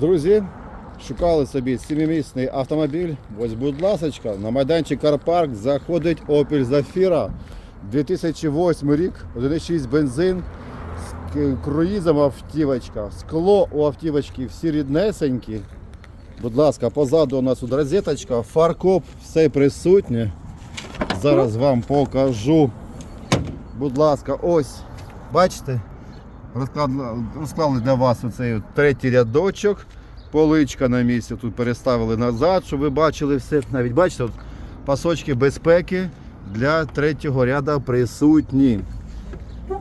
Друзі, шукали собі сімимісний автомобіль. Ось, будь ласочка, на майданчик Карпарк заходить Opel Zafira. 2008 рік, 1.6 бензин, з круїзом автівочка, скло у автівочки всі ріднесенькі. Будь ласка, позаду у нас тут розеточка, фаркоп, все присутнє. Зараз вам покажу. Будь ласка, ось, бачите? Розклали для вас оцей третій рядочок. Поличка на місці. Тут переставили назад, щоб ви бачили все. Навіть бачите, от пасочки безпеки для третього ряду присутні.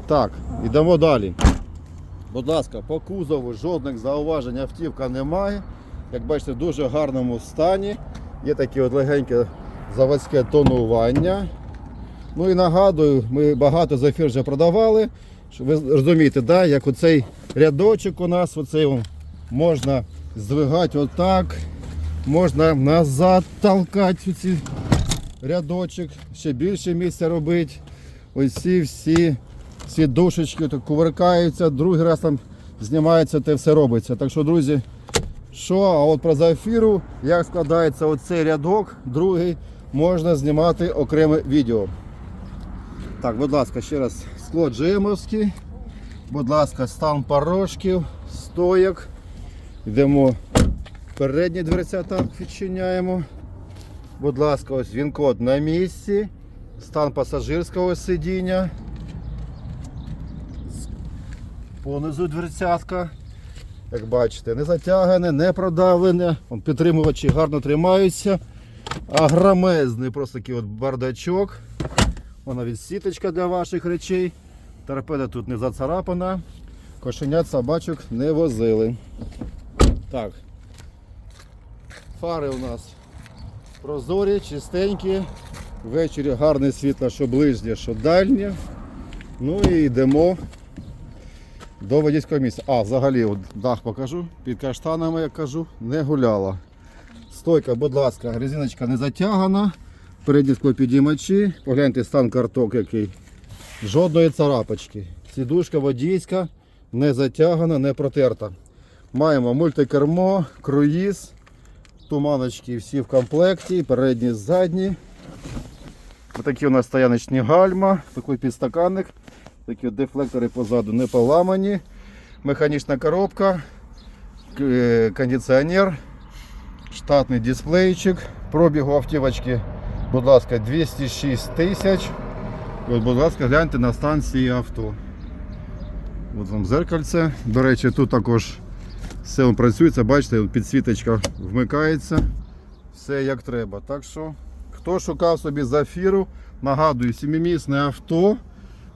Так, йдемо далі. Будь ласка, по кузову жодних зауважень автівка немає. Як бачите, в дуже гарному стані. Є таке от легеньке заводське тонування. Ну і нагадую, ми багато зафір вже продавали. Ви розумієте, да, як оцей рядочок у нас, оцей можна здвигати отак, можна назад толкати цей рядочок, ще більше місця робити. Ось ці всі, душечки так другий раз там знімається, те все робиться. Так що, друзі, що, а от про зафіру, як складається оцей рядок, другий, можна знімати окреме відео. Так, будь ласка, ще раз скло джемовське. Будь ласка, стан порожків, стояк. Йдемо передні дверця так відчиняємо. Будь ласка, ось він код на місці. Стан пасажирського сидіння. Понизу дверцятка. Як бачите, не затягане, не продавлене. Вон Підтримувачі гарно тримаються. А громезний просто такий от бардачок. Вона від сіточка для ваших речей. Торпеда тут не зацарапана. Кошенят собачок не возили. Так. Фари у нас прозорі, чистенькі. Ввечері гарне світло, що ближнє, що дальнє. Ну і йдемо до водійського місця. А, взагалі, от дах покажу. Під каштанами, як кажу, не гуляла. Стойка, будь ласка, резиночка не затягана. Передні склопідіймачі. Погляньте стан карток який. Жодної царапочки. Сідушка водійська не затягана, не протерта. Маємо мультикермо, круїз, туманочки всі в комплекті, передні, задні. Отакі у нас стояночні гальма, такий підстаканник, такі дефлектори позаду не поламані. Механічна коробка, е, кондиціонер, штатний дисплейчик, пробігу автівочки, будь ласка, 206 тисяч. От, будь ласка, гляньте на станції авто. От вам зеркальце. До речі, тут також все працюється, бачите, підсвіточка вмикається. Все як треба. Так що, хто шукав собі зафіру, нагадую, сімимісне авто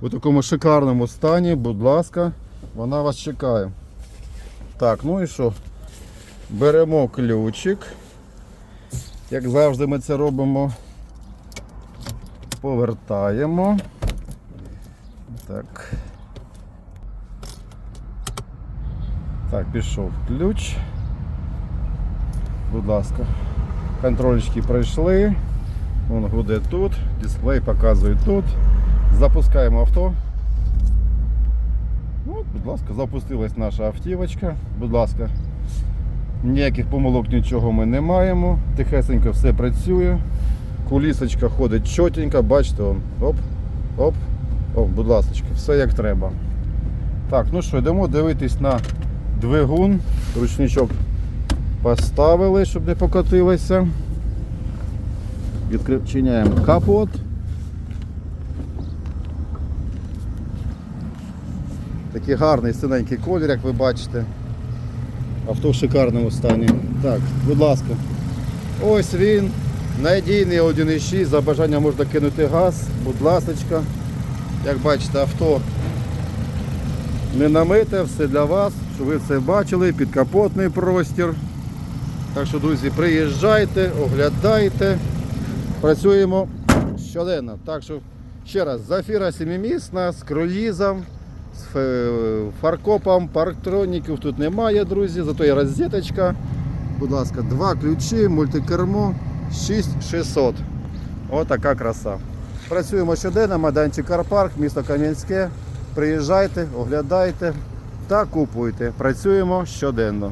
у такому шикарному стані, будь ласка, вона вас чекає. Так, ну і що? Беремо ключик. Як завжди ми це робимо. Повертаємо. Так. Так, пішов ключ. Будь ласка. Контрольчики пройшли. Вон гуде тут, дисплей показує тут. Запускаємо авто. Ну, от, будь ласка, запустилась наша автівочка. Будь ласка, ніяких помилок нічого ми не маємо. Тихесенько все працює. Кулісочка ходить чотенько, бачите, он, оп, оп, оп, будь ласка, все як треба. Так, ну що, йдемо дивитись на двигун. Ручничок поставили, щоб не покотилося. Відчиняємо капот. Такий гарний синенький колір, як ви бачите. Авто в шикарному стані. Так, будь ласка. Ось він. Надійний 1.6, за бажання можна кинути газ, будь ласочка. Як бачите, авто не намите, все для вас, щоб ви все бачили, підкапотний простір. Так що, друзі, приїжджайте, оглядайте. Працюємо щоденно. Так що, ще раз, зафіра семимісна з круїзом, з фаркопом, парктроніків тут немає, друзі, зато є розеточка. Будь ласка, два ключі, мультикермо, 6600. Отака краса. Працюємо щоденно, майданчик Карпарк, місто Кам'янське. Приїжджайте, оглядайте та купуйте. Працюємо щоденно.